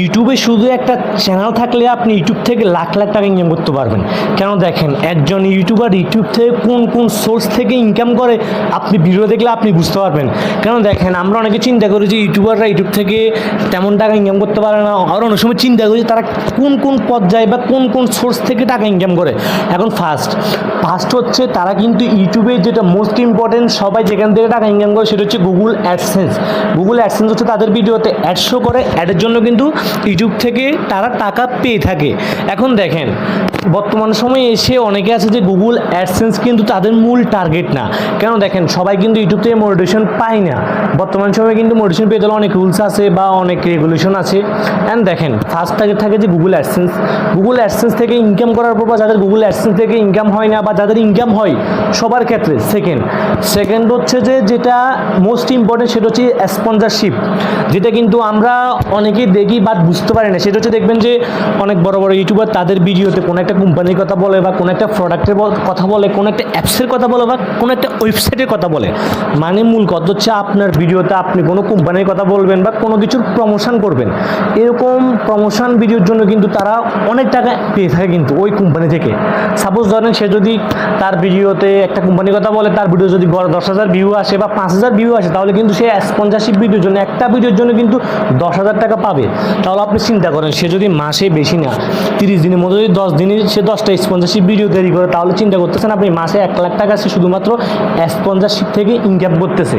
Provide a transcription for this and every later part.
ইউটিউবে শুধু একটা চ্যানেল থাকলে আপনি ইউটিউব থেকে লাখ লাখ টাকা ইনকাম করতে পারবেন। কেন দেখেন, একজন ইউটিউবার ইউটিউব থেকে কোন কোন সোর্স থেকে ইনকাম করে, আপনি ভিডিও দেখলে আপনি বুঝতে পারবেন। কেন দেখেন, আমরা অনেকে চিন্তা করি যে ইউটিউবাররা ইউটিউব থেকে তেমন টাকা ইনকাম করতে পারে না। আর অনেক সময় চিন্তা করি তারা কোন কোন পর্যায়ে বা কোন কোন সোর্স থেকে টাকা ইনকাম করে। এখন ফার্স্ট ফার্স্ট হচ্ছে তারা কিন্তু ইউটিউবে যেটা মোস্ট ইম্পর্টেন্ট সবাই যেখান থেকে টাকা ইনকাম করে সেটা হচ্ছে গুগল অ্যাডসেন্স গুগল অ্যাডসেন্স হচ্ছে তাদের ভিডিওতে অ্যাড শো করে। অ্যাডের জন্য কিন্তু ইউটিউব থেকে তারা টাকা পেয়ে থাকে। এখন দেখেন, বর্তমান সময়ে এসে অনেকে আছে যে গুগল অ্যাডসেন্স কিন্তু তাদের মূল টার্গেট না। কেন দেখেন, সবাই কিন্তু ইউটিউব থেকে মোটিভেশন পায় না। বর্তমান সময়ে কিন্তু মোটিভেশন পেতে হলে অনেক রুলস আছে বা অনেক রেগুলেশন আছে। অ্যান্ড দেখেন ফার্স্ট টার্গেট থাকে যে গুগল অ্যাডসেন্স গুগল অ্যাডসেন্স থেকে ইনকাম করার পর বা যাদের গুগল অ্যাডসেন্স থেকে ইনকাম হয় না বা যাদের ইনকাম হয়, সবার ক্ষেত্রে সেকেন্ড সেকেন্ড হচ্ছে যে যেটা মোস্ট ইম্পর্টেন্ট সেটা হচ্ছে স্পন্সরশিপ যেটা কিন্তু আমরা অনেকেই দেখি বাট বুঝতে পারি না। সেটা হচ্ছে দেখবেন যে অনেক বড় বড় ইউটিউবার তাদের ভিডিওতে কোনো একটা কোম্পানির কথা বলে বা কোনো একটা প্রোডাক্টের কথা বলে, কোনো একটা অ্যাপসের কথা বলে বা কোনো একটা ওয়েবসাইটের কথা বলে। মানে মূল কথা হচ্ছে আপনার ভিডিওতে আপনি কোনো কোম্পানির কথা বলবেন বা কোনো কিছুর প্রমোশন করবেন। এরকম প্রমোশন ভিডিওর জন্য কিন্তু তারা অনেক টাকা পেয়ে থাকে কিন্তু ওই কোম্পানি থেকে। সাপোজ ধরেন সে যদি তার ভিডিওতে একটা কোম্পানির কথা বলে, তার ভিডিও যদি দশ হাজার ভিউ আসে বা পাঁচ হাজার ভিউ আসে, তাহলে কিন্তু সে স্পন্সারশিপ ভিডিওর জন্য, একটা ভিডিওর জন্য কিন্তু দশ হাজার টাকা পাবে। তাহলে আপনি চিন্তা করেন, সে যদি মাসে বেশি না, তিরিশ দিনের মধ্যে যদি দশ দিনে সে দশটা স্পন্সারশিপ ভিডিও তৈরি করে, তাহলে চিন্তা করতেছেন আপনি মাসে এক লাখ টাকা সে শুধুমাত্র স্পন্সারশিপ থেকে ইনকাম করতেছে।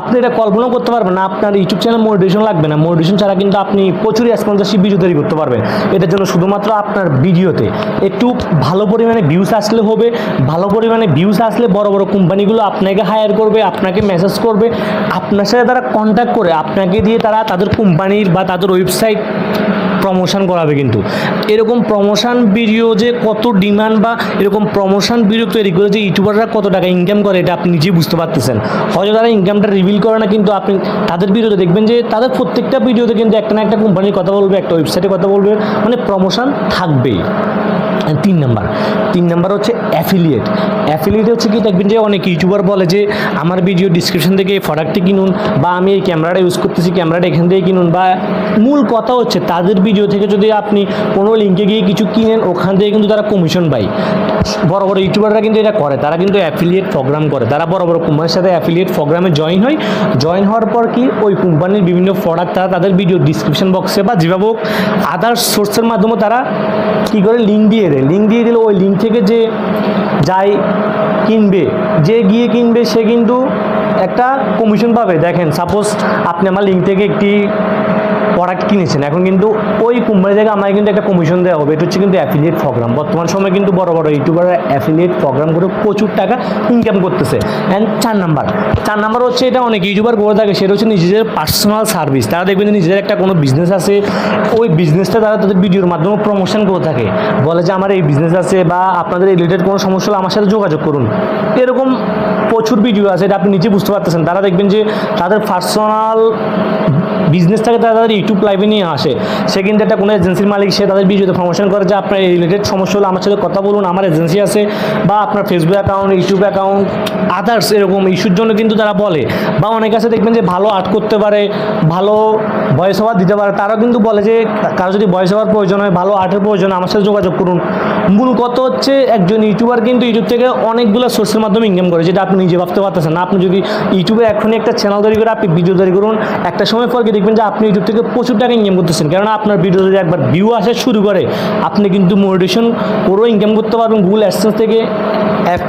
আপনি এটা কল্পনাও করতে পারবেন না, আপনার ইউটিউব চ্যানেল মোটিভেশন লাগবে না। মোটিভেশন ছাড়া কিন্তু আপনি প্রচুর স্পন্সারশিপ ভিডিও তৈরি করতে পারবেন। এটার জন্য শুধুমাত্র আপনার ভিডিওতে একটু ভালো পরিমাণে ভিউস আসলে হবে, ভালো পরিমাণে ভিউস আসলে বড় বড় কোম্পানিগুলো আপনাকে হায়ার করবে, আপনাকে মেসেজ করবে। আপনার সাথে তারা কন্ট্যাক্ট করে, আপনাকে দিয়ে তারা তাদের কোম্পানির বা তাদের ওয়েবসাইট website প্রমোশন করাবে কিন্তু। এরকম প্রমোশন ভিডিও যে কত ডিমান্ড বা এরকম প্রমোশন ভিডিও তৈরি করে যে ইউটিউবাররা কত টাকা ইনকাম করে, এটা আপনি নিজেই বুঝতে পারতেছেন। হয়তো তারা ইনকামটা রিভিল করে না, কিন্তু আপনি তাদের ভিডিওতে দেখবেন যে তাদের প্রত্যেকটা ভিডিওতে কিন্তু একটা না একটা কোম্পানির কথা বলবে, একটা ওয়েবসাইটে কথা বলবে মানে প্রমোশন থাকবেই। তিন নাম্বার তিন নাম্বার হচ্ছে অ্যাফিলিয়েট অ্যাফিলিয়েট হচ্ছে কি, দেখবেন যে অনেক ইউটিউবার বলে যে, আমার ভিডিও ডিসক্রিপশন থেকে এই প্রোডাক্টটি কিনুন বা আমি এই ক্যামেরাটা ইউজ করতেছি ক্যামেরাটা এখান থেকে কিনুন। বা মূল কথা হচ্ছে তাদের ভিডিও থেকে যদি আপনি কোনো লিঙ্কে গিয়ে কিছু কিনেন, ওখান থেকে কিন্তু তারা কমিশন পায়। বড় বড় ইউটিউবাররা কিন্তু এটা করে। তারা কিন্তু অ্যাফিলিয়েট প্রোগ্রাম করে। তারা বড় বড় কোম্পানির সাথে অ্যাফিলিয়েট প্রোগ্রামে জয়েন হয়। জয়েন হওয়ার পর কি ওই কোম্পানির বিভিন্ন প্রোডাক্ট তারা তাদের ভিডিও ডিসক্রিপশন বক্সে বা যেভাবে হোক আদার সোর্সের মাধ্যমে তারা কী করে লিঙ্ক দিয়ে দেয়। লিঙ্ক দিয়ে দিলে ওই লিঙ্ক থেকে যে যায় কিনবে, যে গিয়ে কিনবে সে কিন্তু একটা কমিশন পাবে। দেখেন সাপোজ আপনি আমার লিঙ্ক থেকে একটি প্রোডাক্ট কিনেছেন। এখন কিন্তু ওই কোম্পানি থেকে আমাকে কিন্তু একটা কমিশন দেওয়া হবে। এটা হচ্ছে কিন্তু অ্যাফিলিয়েট প্রোগ্রাম বর্তমান সময় কিন্তু বড় বড় ইউটিউবাররা অ্যাফিলিয়েট প্রোগ্রাম করে প্রচুর টাকা ইনকাম করতেছে। অ্যান্ড চার নাম্বার চার নাম্বার হচ্ছে এটা অনেক ইউটিউবার করে থাকে, সেটা হচ্ছে নিজেদের পার্সোনাল সার্ভিস তারা দেখবেন যে নিজেদের একটা কোনো বিজনেস আছে, ওই বিজনেসটা তারা তাদের ভিডিওর মাধ্যমে প্রমোশন করে থাকে। বলে যে আমার এই বিজনেস আছে বা আপনাদের রিলেটেড কোনো সমস্যা হলে আমার সাথে যোগাযোগ করুন। এরকম প্রচুর ভিডিও আছে, এটা আপনি নিজে বুঝতে পারতেছেন। তারা দেখবেন যে তাদের পার্সোনাল বিজনেসটাকে তারা তাদের ইউটিউব লাইভে নিয়ে আসে। সে কিন্তু একটা কোনো এজেন্সির মালিক, সে তাদের ভিডিওতে প্রমোশন করে যে আপনার এই রিলেটেড সমস্যা হলে, আমার সাথে কথা বলুন, আমার এজেন্সি আছে বা আপনার Facebook account YouTube account others এরকম ইস্যুর জন্য কিন্তু তারা বলে। বা অনেক আছে দেখবেন যে ভালো আর্ট করতে পারে, ভালো ভয়েস ওভার দিতে পারে, তারাও কিন্তু বলে যে, কারও যদি ভয়েস ওভার প্রয়োজন হয়, ভালো আর্টের প্রয়োজন আমার সাথে যোগাযোগ করুন। মূল কত হচ্ছে? একজন ইউটিউবার কিন্তু ইউটিউব থেকে অনেকগুলো সোর্সের মাধ্যমে ইনকাম করে, যেটা আপনি নিজে ভাবতে পারতেছেন না। আপনি যদি ইউটিউবে এখনই একটা চ্যানেল তৈরি করে আপনি ভিডিও তৈরি করুন, একটা সময় পর দেখবেন যে আপনি ইউটিউব থেকে প্রচুর টাকা ইনকাম করতেছেন। কেননা আপনার ভিডিও যদি একবার ভিউ আসা শুরু করে, আপনি কিন্তু মোটিভেশন করেও ইনকাম করতে পারবেন গুগল অ্যাডসেন্স থেকে।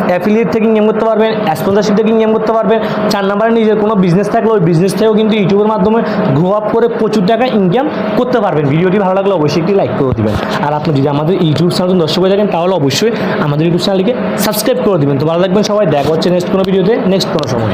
অ্যাফিলিয়েট থেকে ইনকাম করতে পারবেন স্পন্সারশিপ থেকে ইনকাম করতে পারবেন। চার নাম্বারে নিজের কোনো বিজনেস থাকলে ওই বিজনেস থেকেও কিন্তু ইউটিউবের মাধ্যমে গ্রো আপ করে প্রচুর টাকা ইনকাম করতে পারবেন। ভিডিওটি ভালো লাগলে অবশ্যই একটি লাইক করে দেবেন। আর আপনি যদি আমাদের ইউটিউব চ্যানেল দর্শক হয়ে থাকেন, তাহলে অবশ্যই আমাদের ইউটিউব চ্যানেলকে সাবস্ক্রাইব করে দেবেন। তো ভালো লাগবেন সবাই, দেখা হচ্ছে নেক্সট কোনো ভিডিওতে নেক্সট কোনো সময়।